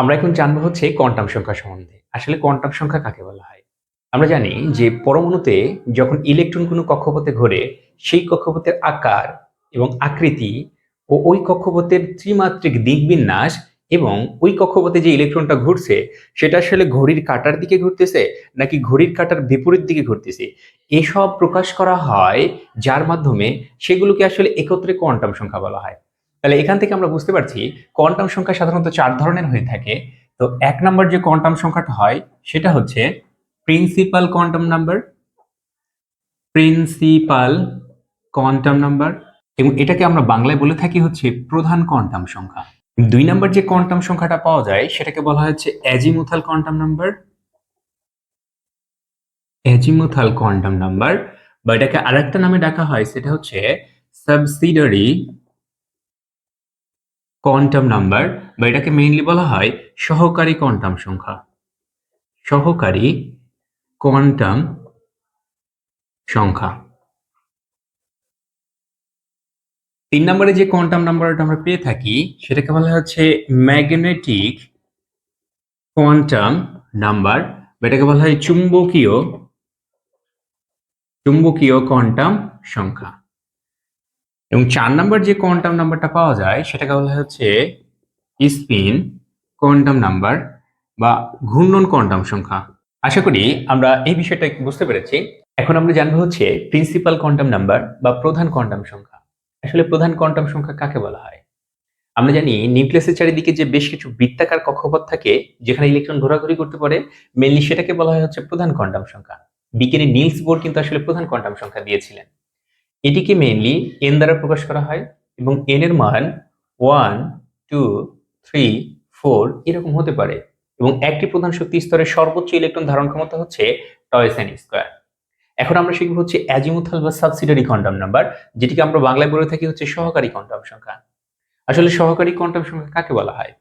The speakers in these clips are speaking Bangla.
আমরা এখন জানব হচ্ছে কোয়ান্টাম সংখ্যা সম্বন্ধে। আসলে কোয়ান্টাম সংখ্যা কাকে বলা হয়? আমরা জানি যে পরমাণুতে যখন ইলেকট্রন কোনো কক্ষপথে ঘোরে, সেই কক্ষপথের আকার এবং আকৃতি ও ওই কক্ষপথের ত্রিমাত্রিক দিকবিন্যাস এবং ওই কক্ষপথে যে ইলেকট্রনটা ঘুরছে, সেটা আসলে ঘড়ির কাটার দিকে ঘুরতেছে নাকি ঘড়ির কাটার বিপরীত দিকে ঘুরতেছে? এসব প্রকাশ করা হয় যার মাধ্যমে সেগুলোকে আসলে একত্রে কোয়ান্টাম সংখ্যা বলা হয়। তাহলে এখান থেকে আমরা বুঝতে পারছি কোয়ান্টাম সংখ্যা সাধারণত চার ধরনের হয়ে থাকে। তো এক নম্বর যে কোয়ান্টাম সংখ্যাটা হয়, সেটা হচ্ছে principal quantum number principal quantum number এবং এটাকে আমরা বাংলায় বলে থাকি হচ্ছে প্রধান কোয়ান্টাম সংখ্যা। দুই নম্বর যে কোয়ান্টাম সংখ্যাটা পাওয়া যায়, সেটাকে বলা হচ্ছে azimuthal quantum number azimuthal quantum number বা এটাকে আরেকটা নামে ডাকা হয়, সেটা হচ্ছে সাবসিডারি কোয়ান্টাম নাম্বার বা এটাকে মেইনলি বলা হয় সহকারী কোয়ান্টাম সংখ্যা। সহকারী কোয়ান্টাম সংখ্যা। তিন নম্বরে যে কোয়ান্টাম নাম্বারটা আমরা পেয়ে থাকি, সেটাকে বলা হচ্ছে ম্যাগনেটিক কোয়ান্টাম নাম্বার এটাকে বলা হয় চুম্বকীয় চুম্বকীয় কোয়ান্টাম সংখ্যা। এবং চার নাম্বার যে কোয়ান্টাম নাম্বারটা পাওয়া যায়, সেটাকে বলা হচ্ছে স্পিন কোয়ান্টাম নাম্বার বা ঘূর্ণন কোয়ান্টাম সংখ্যা। আশা করি আমরা এই বিষয়টা বুঝতে পেরেছি। এখন আমরা জানব হচ্ছে প্রিন্সিপাল কোয়ান্টাম নাম্বার বা প্রধান কোয়ান্টাম সংখ্যা। আসলে প্রধান কোয়ান্টাম সংখ্যা কাকে বলা হয়? আমরা জানি নিউক্লিয়াসের চারিদিকে যে বেশ কিছু বৃত্তাকার কক্ষপথ থাকে, যেখানে ইলেকট্রন ঘোরাঘুরি করতে পারে মেনলি সেটাকে বলা হয় হচ্ছে প্রধান কোয়ান্টাম সংখ্যা। বিজ্ঞানী নিলস বোর কিন্তু আসলে প্রধান কোয়ান্টাম সংখ্যা দিয়েছিলেন। এটিকে মেইনলি এন দ্বারা প্রকাশ করা হয় এবং এন এর মান ওয়ান টু থ্রি ফোর এরকম হতে পারে এবং একটি প্রধান শক্তি স্তরের সর্বোচ্চ ইলেকট্রন ধারণ ক্ষমতা হচ্ছে টয়েস এন স্কোয়ার এখন আমরা শিখব হচ্ছে অ্যাজিমুথাল বা সাবসিডারি কোয়ান্টাম নাম্বার যেটিকে আমরা বাংলায় বলে থাকি হচ্ছে সহকারী কোয়ান্টাম সংখ্যা। আসলে সহকারী কোয়ান্টাম সংখ্যা কাকে বলা হয়?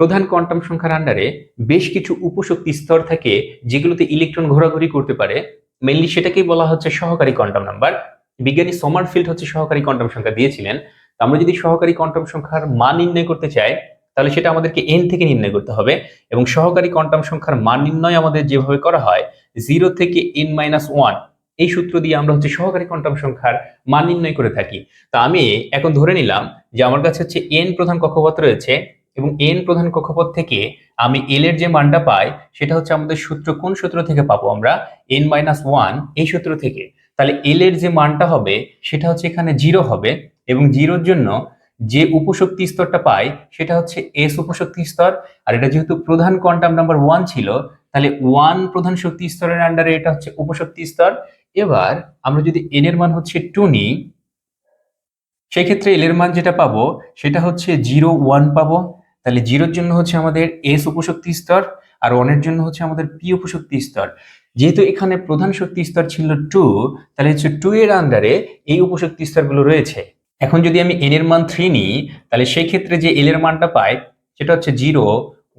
প্রধান কোয়ান্টাম সংখ্যার আন্ডারে বেশ কিছু উপশক্তি স্তর থাকে যেগুলোতে ইলেকট্রন ঘোরাঘুরি করতে পারে। মেনলি সেটাকেই বলা হচ্ছে সহকারী কোয়ান্টাম নাম্বার বিজ্ঞানী সমারফিল্ড হচ্ছে সহকারী কোয়ান্টাম সংখ্যা দিয়েছিলেন। আমরা যদি সহকারী কোয়ান্টাম সংখ্যার মান নির্ণয় করতে চাই, তাহলে সেটা আমাদেরকে এন থেকে নির্ণয় করতে হবে এবং সহকারী কোয়ান্টাম সংখ্যার মান নির্ণয় আমাদের যেভাবে করা হয় জিরো থেকে এন মাইনাস ওয়ান এই সূত্র দিয়ে আমরা হচ্ছে সহকারী কোয়ান্টাম সংখ্যার মান নির্ণয় করে থাকি। তা আমি এখন ধরে নিলাম যে আমার কাছে হচ্ছে এন প্রধান কক্ষপথ রয়েছে এবং এন প্রধান কক্ষপথ থেকে আমি এল এর যে মানটা পাই, সেটা হচ্ছে আমাদের সূত্র কোন সূত্র থেকে পাবো আমরা? এন মাইনাস ওয়ান এই সূত্র থেকে। তাহলে এল এর যে মানটা হবে, সেটা হচ্ছে এখানে জিরো হবে এবং জিরোর জন্য যে উপশক্তি স্তরটা পাই, সেটা হচ্ছে এস উপশক্তি স্তর। আর এটা যেহেতু প্রধান কোয়ান্টাম নাম্বার ওয়ান ছিল, তাহলে ওয়ান প্রধান শক্তি স্তরের আন্ডারে এটা হচ্ছে উপশক্তি স্তর। এবার আমরা যদি এন এর মান হচ্ছে টু নিই, সেক্ষেত্রে এল এর মান যেটা পাবো, সেটা হচ্ছে জিরো ওয়ান পাবো। তাহলে জিরোর জন্য হচ্ছে আমাদের এস উপশক্তি স্তর। আর ওয়ানের জন্য হচ্ছে আমাদের পি উপশক্তি স্তর। যেহেতু এখানে প্রধান শক্তি স্তর ছিল টু, তাহলে হচ্ছে টু এর আন্ডারে এই উপশক্তি স্তরগুলো রয়েছে। এখন যদি আমি এন এর মান থ্রি নিই, তাহলে সেই ক্ষেত্রে যে এল এর মানটা পাই, সেটা হচ্ছে জিরো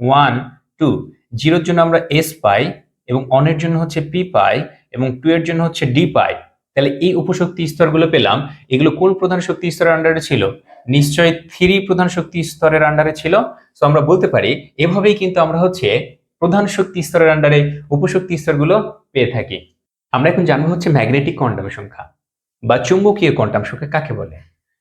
ওয়ান টু জিরোর জন্য আমরা এস পাই এবং অনের জন্য হচ্ছে পি পাই এবং টু এর জন্য হচ্ছে ডি পাই। তাহলে এই উপশক্তি স্তরগুলো পেলাম। এগুলো কোন প্রধান শক্তি স্তরের আন্ডারে ছিল? নিশ্চয়ই থ্রি প্রধান শক্তি স্তরের আন্ডারে ছিল। তো আমরা বলতে পারি, এভাবেই কিন্তু আমরা হচ্ছে প্রধান শক্তি স্তরের আন্ডারে উপশক্তি স্তরগুলো পেয়ে থাকি। আমরা এখন জানব হচ্ছে ম্যাগনেটিক কোয়ান্টাম সংখ্যা বা চুম্বকীয় কোয়ান্টাম সংখ্যা কাকে বলে?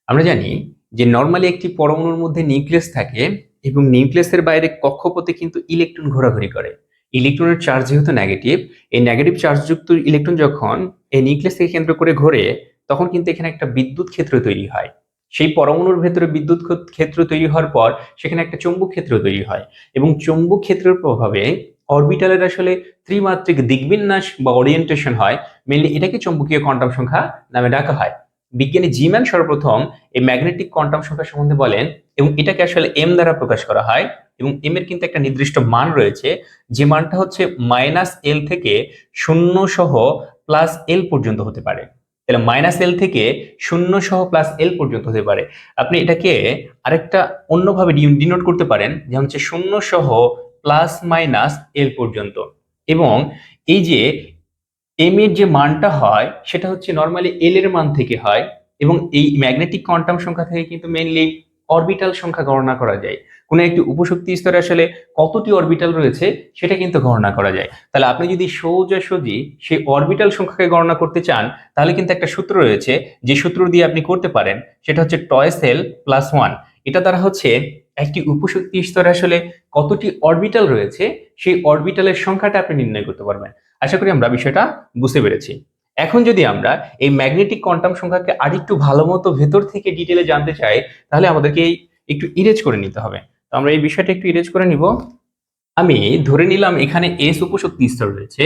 আমরা জানি যে নর্মালি একটি পরমাণুর মধ্যে নিউক্লিয়াস থাকে এবং নিউক্লিয়াসের বাইরে কক্ষপথে কিন্তু ইলেকট্রন ঘোরাঘুরি করে। ইলেকট্রনের চার্জ যেহেতু নেগেটিভ এই নেগেটিভ চার্জযুক্ত ইলেকট্রন যখন এই নিউক্লিয়াসকে কেন্দ্র করে ঘোরে, তখন কিন্তু এখানে একটা বিদ্যুৎ ক্ষেত্র তৈরি হয়। সেই পরমাণুর ভেতরে বিদ্যুৎ ক্ষেত্র তৈরি হওয়ার পর সেখানে একটা চৌম্বক ক্ষেত্র তৈরি হয়। এবং চৌম্বক ক্ষেত্রের প্রভাবে অরবিটালের আসলে ত্রিমাত্রিক দিকবিন্যাস বা ওরিয়েন্টেশন হয়। মেনলি এটাকে চৌম্বকীয় কোয়ান্টাম সংখ্যা নামে ডাকা হয়। বিজ্ঞানী জিম্যান সর্বপ্রথম এই ম্যাগনেটিক কোয়ান্টাম সংখ্যা সম্বন্ধে বলেন এবং এটাকে আসলে এম দ্বারা প্রকাশ করা হয় এবং এম এর কিন্তু একটা নির্দিষ্ট মান রয়েছে। যে মানটা হচ্ছে মাইনাস এল থেকে শূন্য সহ প্লাস এল পর্যন্ত হতে পারে। তাহলে মাইনাস এল থেকে শূন্য সহ প্লাস এল পর্যন্ত হতে পারে। আপনি এটাকে আরেকটা অন্যভাবে ডিনোট করতে পারেন যেমন হচ্ছে শূন্য সহ প্লাস মাইনাস এল পর্যন্ত। এবং এই যে এম এর যে মানটা হয়, সেটা হচ্ছে নর্মালি এল এর মান থেকে হয়, এবং এই ম্যাগনেটিক কোয়ান্টাম সংখ্যা থেকে কিন্তু মেইনলি অরবিটাল সংখ্যা গণনা করা যায়। কোনো একটি উপশক্তি স্তরে আসলে কতটি অরবিটাল রয়েছে, সেটা কিন্তু গণনা করা যায়। তাহলে আপনি যদি সোজাসুজি সেই অরবিটাল সংখ্যাকে গণনা করতে চান, তাহলে কিন্তু একটা সূত্র রয়েছে, যে সূত্র দিয়ে আপনি করতে পারেন, সেটা হচ্ছে টয় সেল প্লাস ওয়ান এটা দ্বারা হচ্ছে একটি উপশক্তি স্তরে আসলে কতটি অরবিটাল রয়েছে, সেই অরবিটালের সংখ্যাটা আপনি নির্ণয় করতে পারবেন। আশা করি আমরা বিষয়টা বুঝতে পেরেছি। এখন যদি আমরা এই ম্যাগনেটিক কোয়ান্টাম সংখ্যাকে আরেকটু ভালো মতো ভেতর থেকে ডিটেলে জানতে চাই, তাহলে আমাদেরকে একটু ইরেজ করে নিতে হবে। তো আমরা এই বিষয়টা একটু ইরেজ করে নিব। আমি ধরে নিলাম এখানে এস উপশক্তি স্তর রয়েছে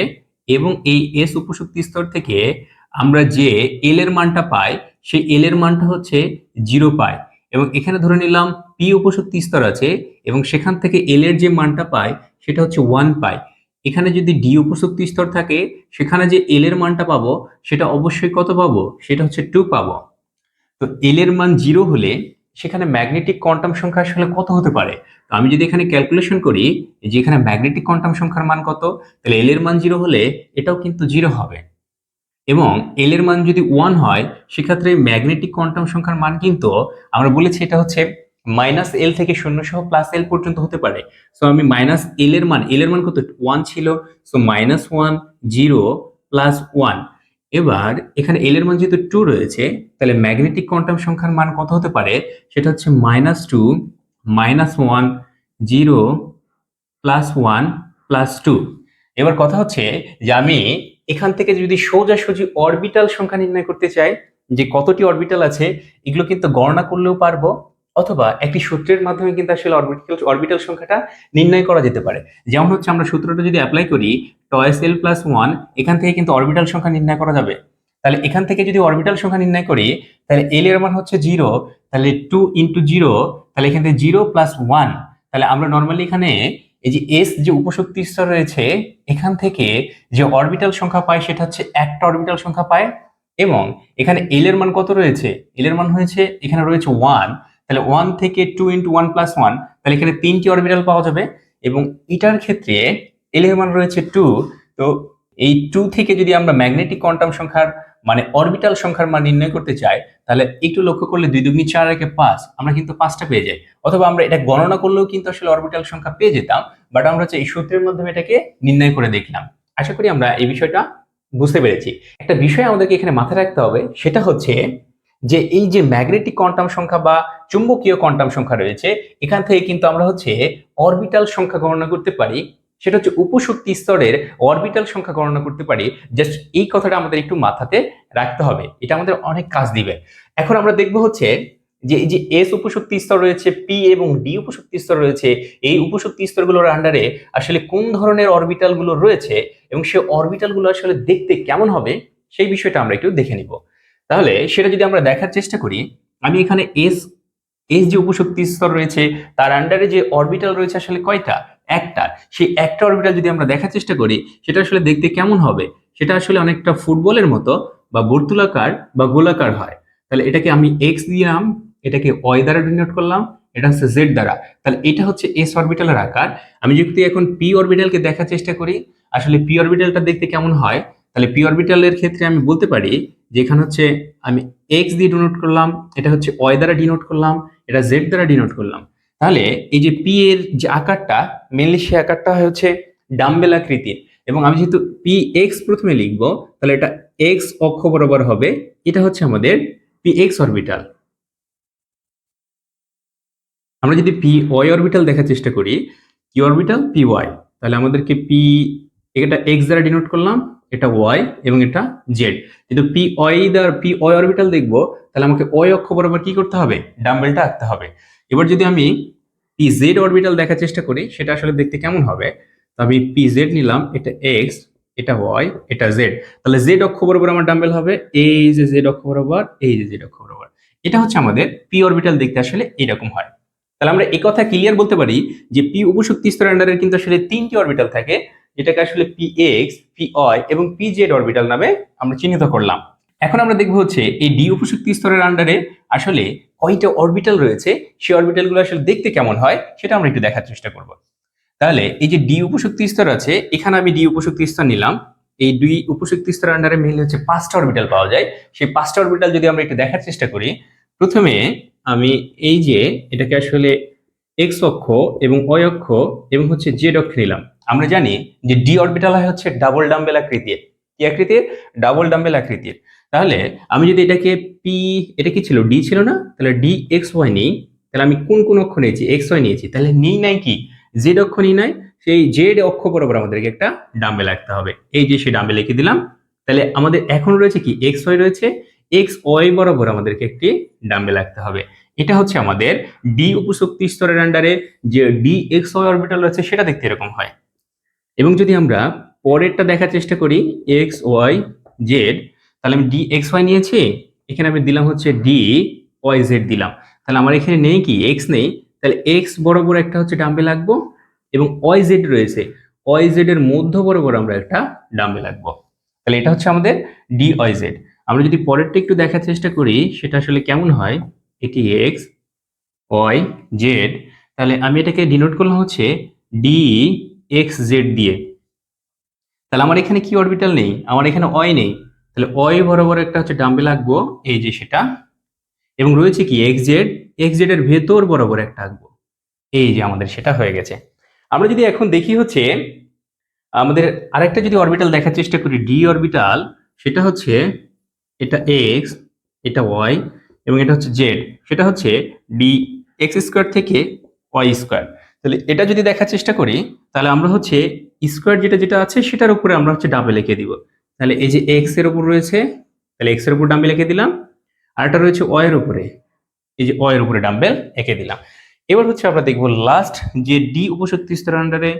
এবং এই এস উপশক্তি স্তর থেকে আমরা যে এল এর মানটা পাই, সেই এল এর মানটা হচ্ছে জিরো পাই। এবং এখানে ধরে নিলাম পি উপশক্তি স্তর আছে এবং সেখান থেকে এল এর যে মানটা পাই, সেটা হচ্ছে ওয়ান পাই। এখানে যদি ডি উপশক্তি স্তর থাকে, সেখানে যে এল এর মানটা পাবো, সেটা অবশ্যই কত পাবো? সেটা হচ্ছে টু পাবো। তো এল এর মান জিরো হলে সেখানে ম্যাগনেটিক কোয়ান্টাম সংখ্যা আসলে কত হতে পারে? তো আমি যদি এখানে ক্যালকুলেশন করি যে এখানে ম্যাগনেটিক কোয়ান্টাম সংখ্যার মান কত, তাহলে এল এর মান জিরো হলে এটাও কিন্তু জিরো হবে। এবং এল এর মান যদি ওয়ান হয়, সেক্ষেত্রে ম্যাগনেটিক কোয়ান্টাম সংখ্যার মান কিন্তু আমরা বলেছি এটা হচ্ছে মাইনাস এল থেকে শূন্য সহ প্লাস এল পর্যন্ত হতে পারে। সো আমি মাইনাস এল এর মান এল এর মান কত? ওয়ান ছিল। So minus one zero plus one এবার, এখানে এল এর মান যেহেতু টু রয়েছে, তাহলে ম্যাগনেটিক কোয়ান্টাম সংখ্যার মান কত হতে পারে? সেটা হচ্ছে minus two minus one zero plus one plus two এবার কথা হচ্ছে যে আমি এখান থেকে যদি সোজাসুজি অরবিটাল সংখ্যা নির্ণয় করতে চাই, যে কতটি অরবিটাল আছে, এগুলো কিন্তু গণনা করলেও পারব। অথবা একটি সূত্রের মাধ্যমে কিন্তু আসলে অরবিটাল অরবিটাল সংখ্যাটা নির্ণয় করা যেতে পারে। যেমন হচ্ছে আমরা সূত্রটা যদি অ্যাপ্লাই করি টয়েস এল প্লাস ওয়ান এখান থেকে কিন্তু অরবিটাল সংখ্যা নির্ণয় করা যাবে। তাহলে এখান থেকে যদি অরবিটাল সংখ্যা নির্ণয় করি, তাহলে এল এর মান হচ্ছে জিরো তাহলে টু ইন্টু জিরো তাহলে এখান থেকে জিরো প্লাস ওয়ান তাহলে আমরা নর্মালি এখানে এই যে এস যে উপশক্তি স্তর রয়েছে, এখান থেকে যে অরবিটাল সংখ্যা পায়, সেটা হচ্ছে একটা অরবিটাল সংখ্যা পায়। এবং এখানে এল এর মান কত রয়েছে? এল এর মান হয়েছে, এখানে রয়েছে ওয়ান তাহলে ওয়ান থেকে two into one plus one তাহলে এখানে তিনটি অরবিটাল পাওয়া যাবে এবং এটার ক্ষেত্রে এল এর মান রয়েছে টু তো এই টু থেকে যদি আমরা ম্যাগনেটিক কোয়ান্টাম সংখ্যার মানে অরবিটাল সংখ্যার মান নির্ণয় করতে চাই, তাহলে একটু লক্ষ্য করলে দুই দুগুনি চার একে পাঁচ, আমরা কিন্তু পাঁচটা পেয়ে যাই। অথবা আমরা এটা গণনা করলেও কিন্তু আসলে অরবিটাল সংখ্যা পেয়ে যেতাম বাট আমরা হচ্ছে এই সূত্রের মাধ্যমে এটাকে নির্ণয় করে দেখলাম। আশা করি আমরা এই বিষয়টা বুঝতে পেরেছি। একটা বিষয় আমাদেরকে এখানে মাথায় রাখতে হবে, সেটা হচ্ছে যে এই যে ম্যাগনেটিক কোয়ান্টাম সংখ্যা বা চুম্বকীয় কোয়ান্টাম সংখ্যা রয়েছে, এখান থেকে কিন্তু আমরা হচ্ছে অরবিটাল সংখ্যা গণনা করতে পারি। সেটা হচ্ছে উপশক্তি স্তরের অরবিটাল সংখ্যা গণনা করতে পারি। জাস্ট এই কথাটা আমাদের একটু মাথাতে রাখতে হবে। এটা আমাদের অনেক কাজ দিবে। এখন আমরা দেখব হচ্ছে যে এই যে এস উপশক্তি স্তর রয়েছে পি এবং ডি উপশক্তি স্তর রয়েছে, এই উপশক্তি স্তরগুলোর আন্ডারে আসলে কোন ধরনের অরবিটালগুলো রয়েছে এবং সে অরবিটালগুলো আসলে দেখতে কেমন হবে, সেই বিষয়টা আমরা একটু দেখে নিব। তাহলে সেটা যদি আমরা দেখার চেষ্টা করি, আমি এখানে এস এস যে উপশক্তি স্তর রয়েছে, তার আন্ডারে যে অরবিটাল রয়েছে আসলে কয়টা? একটা। সেই একটা অরবিটাল যদি আমরা দেখার চেষ্টা করি, সেটা আসলে দেখতে কেমন হবে? সেটা আসলে অনেকটা ফুটবলের মতো বা বর্তুলাকার বা গোলাকার হয়। তাহলে এটাকে আমি এক্স দিলাম, এটাকে ওয়াই দ্বারা ডিনোট করলাম, এটা হচ্ছে জেড দ্বারা। তাহলে এটা হচ্ছে এস অরবিটালের আকার। আমি যদি এখন পি অরবিটালকে দেখার চেষ্টা করি, আসলে পি অরবিটালটা দেখতে কেমন হয়? তাহলে পি অরবিটালের ক্ষেত্রে আমি বলতে পারি যে এখানে হচ্ছে আমি এক্স দিয়ে ডিনোট করলাম, এটা হচ্ছে ওয়াই দ্বারা ডিনোট করলাম, এটা জেড দ্বারা ডিনোট করলাম। তাহলে এই যে পি এর যে আকারটা মেনলি সে আকারটা হচ্ছে ডাম্বেল আকৃতির। এবং আমি যেহেতু পি এক্স প্রথমে লিখব, তাহলে এটা এক্স অক্ষ বরাবর হবে, এটা হচ্ছে আমাদের পি এক্স অরবিটাল আমরা যদি পি ওয়াই অরবিটাল দেখার চেষ্টা করি কি অরবিটাল পি ওয়াই তাহলে আমাদেরকে পি এটা এক্স দ্বারা ডিনোট করলাম এটা ওয়াই এবং এটা জেড কিন্তু পি ওয়াই দ্বারা পি ওয়াই অরবিটাল দেখব, তাহলে আমাকে ওয়াই অক্ষ বরাবর কি করতে হবে? ডাম্বেলটা আঁকতে হবে। এবার যদি আমি পি জেড অরবিটাল দেখার চেষ্টা করি, সেটা আসলে দেখতে কেমন হবে? তো আমি পি জেড নিলাম, এটা এক্স এটা ওয়াই এটা জেড তাহলে জেড অক্ষ বরাবর আমার ডাম্বেল হবে, এই যে জেড অক্ষ বরাবর, এই যে জেড অক্ষ বরাবর। এটা হচ্ছে আমাদের পি অরবিটাল দেখতে আসলে এরকম হয়। তাহলে আমরা কথা ক্লিয়ার বলতে পারি যে পি উপশক্তি স্তরের আন্ডারে কিন্তু আসলে তিনটি অরবিটাল থাকে। যেটাকে আসলে পি এক্স পি ওয়াই এবং পি জেড অরবিটাল নামে আমরা চিহ্নিত করলাম। এখন আমরা দেখব হচ্ছে এই ডি উপশক্তি স্তরের আন্ডারে আসলে কয়টা অরবিটাল রয়েছে, সেই অরবিটালগুলো আসলে দেখতে কেমন হয়, সেটা আমরা একটু দেখার চেষ্টা করব। তাহলে এই যে ডি উপশক্তি স্তর আছে, এখানে আমি ডি উপশক্তি স্তর নিলাম। এই দুই উপশক্তি স্তরের আন্ডারে মেনলি হচ্ছে পাঁচটা অরবিটাল পাওয়া যায়। সেই পাঁচটা অরবিটাল যদি আমরা একটু দেখার চেষ্টা করি, প্রথমে আমি এই যে এটাকে আসলে এক্স অক্ষ এবং ওয়াই অক্ষ এবং হচ্ছে জেড অক্ষ নিলাম। আমরা জানি যে ডি অরবিটাল হয় হচ্ছে ডাবল ডাম্বেল আকৃতির। কি আকৃতির? ডাবল ডাম্বেল আকৃতির। তাহলে আমি যদি এটাকে পি এটা কি ছিল? ডি ছিল না? তাহলে ডি এক্স ওয়াই নিই। তাহলে আমি কোন কোন অক্ষ নিয়েছি? এক্স ওয়াই নিয়েছি। তাহলে নিই নাই কি? জেড অক্ষ নিই নাই। সেই জেড অক্ষ বরাবর আমাদেরকে একটা ডাম্বেল রাখতে হবে। এই যে সেই ডাম্বেল লিখে দিলাম। তাহলে আমাদের এখন রয়েছে কি? এক্স ওয়াই রয়েছে। এক্স ওয়াই বরাবর আমাদেরকে একটি ডাম্বেল রাখতে হবে। এটা হচ্ছে আমাদের ডি উপশক্তি স্তরের আন্ডারে যে ডি এক্স ওয়াই অরবিটাল রয়েছে, সেটা দেখতে এরকম হয়। এবং যদি আমরা পরেরটা দেখার চেষ্টা করি এক্স ওয়াই জেড তাহলে আমি ডি এক্স ওয়াই নিয়েছি, এখানে আমি দিলাম হচ্ছে ডি ওয়াই জেড দিলাম। তাহলে আমার এখানে নেই কি? এক্স নেই। তাহলে এক্স বরাবর একটা হচ্ছে ডাম্বে লাগবো এবং ওয়াই জেড রয়েছে। ওয়াই জেড এর মধ্য বরাবর আমরা একটা ডাম্বে লাগবো। তাহলে এটা হচ্ছে আমাদের ডি ওয়াই জেড আমরা যদি পরেরটা একটু দেখার চেষ্টা করি, সেটা আসলে কেমন হয়? এটি এক্স ওয়াই জেড তাহলে আমি এটাকে ডিনোট করলাম হচ্ছে ডি এক্স জেড দিয়ে। তাহলে আমার এখানে কি অরবিটাল নেই? আমার এখানে ওয়াই নেই। তাহলে ওয়াই বরাবর একটা হচ্ছে ডাম্বে লাগবো এই যে সেটা। এবং রয়েছে কি এক্স জেড এক্স জেড এর ভেতর বরাবর একটা আঁকবো। এই যে আমাদের সেটা হয়ে গেছে। আমরা যদি এখন দেখি হচ্ছে, আমাদের আরেকটা যদি অরবিটাল দেখার চেষ্টা করি ডি অরবিটাল সেটা হচ্ছে এটা এক্স এটা ওয়াই এবং এটা হচ্ছে জেড সেটা হচ্ছে ডি এক্স স্কোয়ার থেকে ওয়াই স্কোয়ার তাহলে এটা যদি দেখার চেষ্টা করি, তাহলে আমরা হচ্ছে স্কোয়ার যেটা যেটা আছে সেটার উপরে আমরা হচ্ছে ডাবল লিখে দিব। তাহলে এই যে এক্সের উপর রয়েছে, তাহলে এক্সের উপর ডাম্বেল এঁকে দিলাম। আর এটা রয়েছে ওয়াই এর উপরে, এই যে ওয়াই এর উপরে ডাম্বেল এঁকে দিলাম। এবার হচ্ছে আমরা দেখব লাস্ট যে ডি উপশক্তি স্তরের আন্ডারে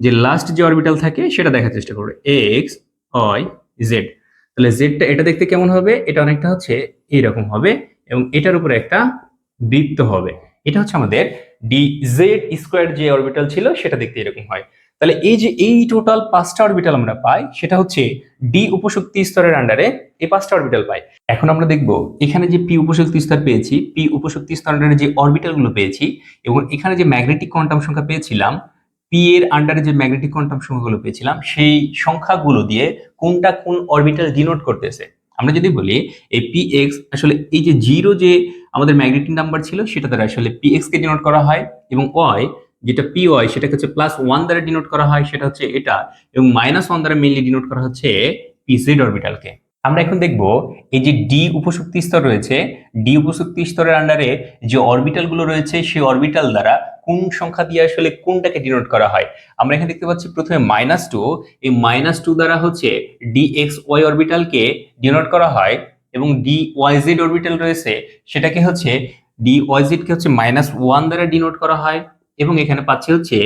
যে লাস্ট যে অরবিটাল থাকে সেটা দেখার চেষ্টা করবে। এক্স ওয়াই জেড তাহলে জেডটা এটা দেখতে কেমন হবে? এটা অনেকটা হচ্ছে এইরকম হবে এবং এটার উপরে একটা বৃত্ত হবে। এটা হচ্ছে আমাদের ডি জেড স্কোয়ার যে অরবিটাল ছিল, সেটা দেখতে এরকম হয়। তাহলে এই যে এই টোটাল পাঁচটা অরবিটাল আমরা পাই, সেটা হচ্ছে ডি উপশক্তি স্তরের আন্ডারে এই পাঁচটা অরবিটাল পাই। এখন আমরা দেখব, এখানে যে পি উপশক্তি স্তর পেয়েছি পি উপশক্তি স্তর আন্ডারে যে অরবিটালগুলো পেয়েছি, এবং এখানে যে ম্যাগনেটিক কোয়ান্টাম সংখ্যা পেয়েছিলাম পি এর আন্ডারে যে ম্যাগনেটিক কোয়ান্টাম সংখ্যাগুলো পেয়েছিলাম, সেই সংখ্যাগুলো দিয়ে কোনটা কোন অরবিটাল ডিনোট করতেছে। আমরা যদি বলি, এই পি এক্স আসলে এই যে জিরো যে আমাদের ম্যাগনেটিক নাম্বার ছিল, সেটা দ্বারা আসলে পি কে ডিনোট করা হয় এবং ওয়াই যেটা পি ওয়াই সেটাকে হচ্ছে প্লাস ওয়ান দ্বারা ডিনোট করা হয়, সেটা হচ্ছে এটা এবং মাইনাস ওয়ান দ্বারা মেনলি ডিনোট করা হচ্ছে পি জেড অরবিটালকে আমরা এখন দেখব এই যে ডি উপশক্তি স্তর রয়েছে ডি উপশক্তি স্তরের আন্ডারে যে অরবিটালগুলো রয়েছে, সেই অরবিটাল দ্বারা কোন সংখ্যা দিয়ে আসলে কোনটাকে ডিনোট করা হয়? আমরা এখানে দেখতে পাচ্ছি প্রথমে মাইনাস টু এই মাইনাস টু দ্বারা হচ্ছে ডি এক্স ওয়াই অরবিটালকে ডিনোট করা হয় এবং ডি ওয়াইজেড অরবিটাল রয়েছে, সেটাকে হচ্ছে ডি ওয়াই জেড কে হচ্ছে মাইনাস ওয়ান দ্বারা ডিনোট করা হয় এবং এখানে পাচ্ছি হচ্ছে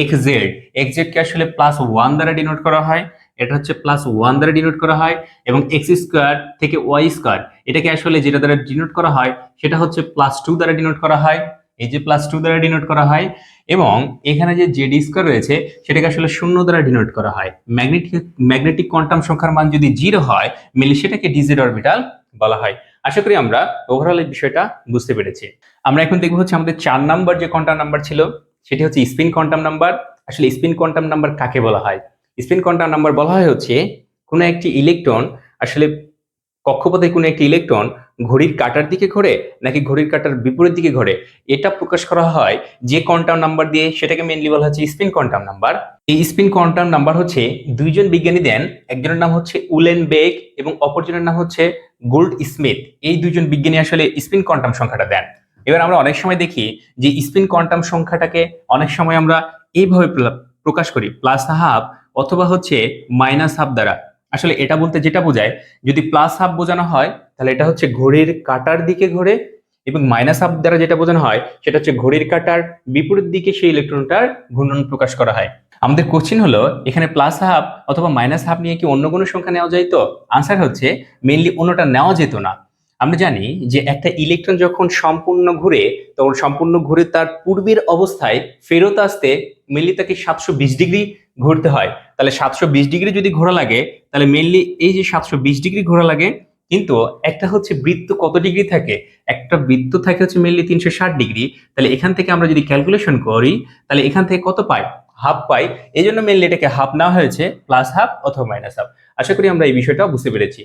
এক্স জেড এক্স জেড কে আসলে প্লাস ওয়ান দ্বারা ডিনোট করা হয়, এটা হচ্ছে প্লাস ওয়ান দ্বারা ডিনোট করা হয় এবং এক্স স্কোয়ার থেকে ওয়াই স্কোয়ার এটাকে আসলে যেটা দ্বারা ডিনোট করা হয়, সেটা হচ্ছে প্লাস টু দ্বারা ডিনোট করা হয়। এই যে প্লাস টু দ্বারা ডিনোট করা হয় এবং এখানে যে জেড স্কোয়ার রয়েছে, সেটাকে আসলে শূন্য দ্বারা ডিনোট করা হয়। ম্যাগনেটিক ম্যাগনেটিক কোয়ান্টাম সংখ্যার মান যদি জিরো হয়, মিলে সেটাকে ডিজেড অরবিটাল বলা হয়। আশা করি আমরা ওভারঅল এই বিষয়টা বুঝতে পেরেছি। আমরা এখন দেখব হচ্ছে আমাদের চার নাম্বার যে কোয়ান্টাম নাম্বার ছিল, সেটি হচ্ছে স্পিন কোয়ান্টাম নাম্বার আসলে স্পিন কোয়ান্টাম নাম্বার কাকে বলা হয়? স্পিন কোয়ান্টাম নাম্বার বলা হয় হচ্ছে কোনো একটি ইলেকট্রন আসলে কক্ষপথে কোনো একটি ইলেকট্রন ঘড়ির কাটার দিকে ঘোরে নাকি ঘড়ির কাটার বিপরীত দিকে ঘোরে? এটা প্রকাশ করা হয় যে কোয়ান্টাম নাম্বার দিয়ে, সেটাকে মেনলি বলা হচ্ছে স্পিন কোয়ান্টাম নাম্বার এই স্পিন কোয়ান্টাম নাম্বার হচ্ছে দুইজন বিজ্ঞানী দেন, একজনের নাম হচ্ছে উলেন বেগ এবং অপরজনের নাম হচ্ছে গোল্ড স্মিথ। এই দুইজন বিজ্ঞানী আসলে স্পিন কোয়ান্টাম সংখ্যাটা দেন। এবার আমরা অনেক সময় দেখি যে স্পিন কোয়ান্টাম সংখ্যাটাকে অনেক সময় আমরা এইভাবে প্রকাশ করি প্লাস হাফ অথবা হচ্ছে মাইনাস হাফ দ্বারা। আসলে এটা বলতে যেটা বোঝায়, যদি প্লাস হাফ বোঝানো হয়, তাহলে এটা হচ্ছে ঘড়ির কাটার দিকে ঘোরে এবং মাইনাস হাফ দ্বারা যেটা বোঝানো হয়, সেটা হচ্ছে ঘড়ির কাটার বিপরীত দিকে সেই ইলেকট্রনটার ঘূর্ণন প্রকাশ করা হয়। আমাদের কোশ্চিন হলো, এখানে প্লাস হাফ অথবা মাইনাস হাফ নিয়ে কি অন্য কোনো সংখ্যা নেওয়া যায় তো আনসার হচ্ছে মেনলি অন্যটা নেওয়া যেত না। আমরা জানি যে একটা ইলেকট্রন যখন সম্পূর্ণ ঘুরে, তখন সম্পূর্ণ ঘুরে তার পূর্বের অবস্থায় ফেরত আসতে মেনলি তাকে সাতশো বিশ ডিগ্রি ঘুরতে হয়। তাহলে সাতশো বিশ ডিগ্রি যদি ঘোরা লাগে, তাহলে মেনলি এই যে সাতশো বিশ ডিগ্রি ঘোরা লাগে, কিন্তু একটা হচ্ছে বৃত্ত কত ডিগ্রি থাকে? একটা বৃত্ত থাকে হচ্ছে মেনলি তিনশো ষাট ডিগ্রি। তাহলে এখান থেকে আমরা যদি ক্যালকুলেশন করি, তাহলে এখান থেকে কত পাই? হাফ পাই। এই জন্য মেনলি এটাকে হাফ নেওয়া হয়েছে প্লাস হাফ অথবা মাইনাস হাফ আশা করি আমরা এই বিষয়টা বুঝতে পেরেছি।